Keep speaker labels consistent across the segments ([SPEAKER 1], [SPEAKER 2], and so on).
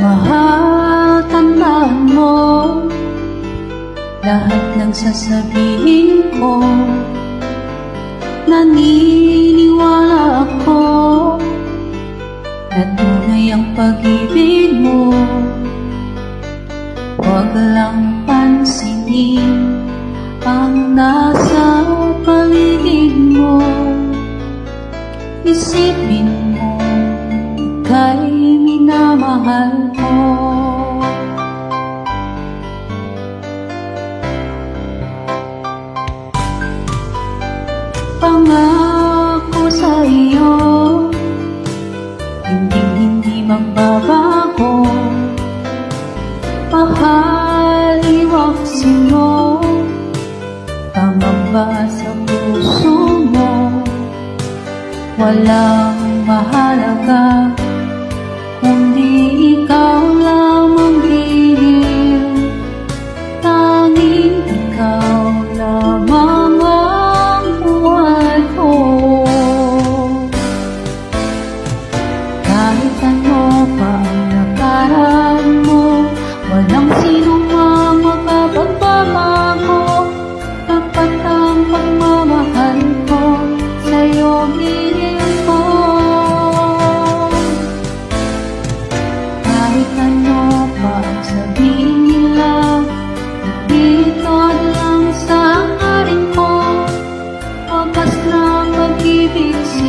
[SPEAKER 1] Mahal, tandaan mo. Lahat ng sasabihin ko Naniniwala ako Na tunay ang pag-ibig mo. Huwag lang pansinin Ang nasa paligid mo. Isipin mo Ika'y minamahal Pangamba sa puso mo. Walang mahalaga Pas na pag-ibig si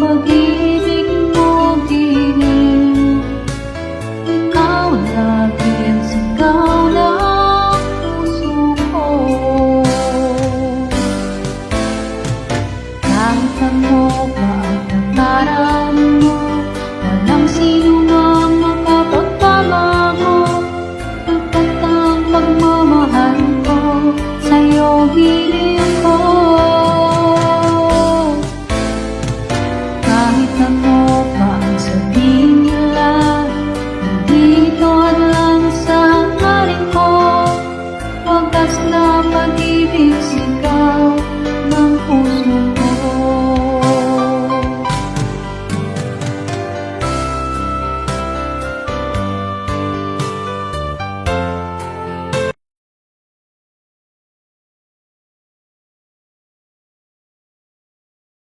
[SPEAKER 1] maging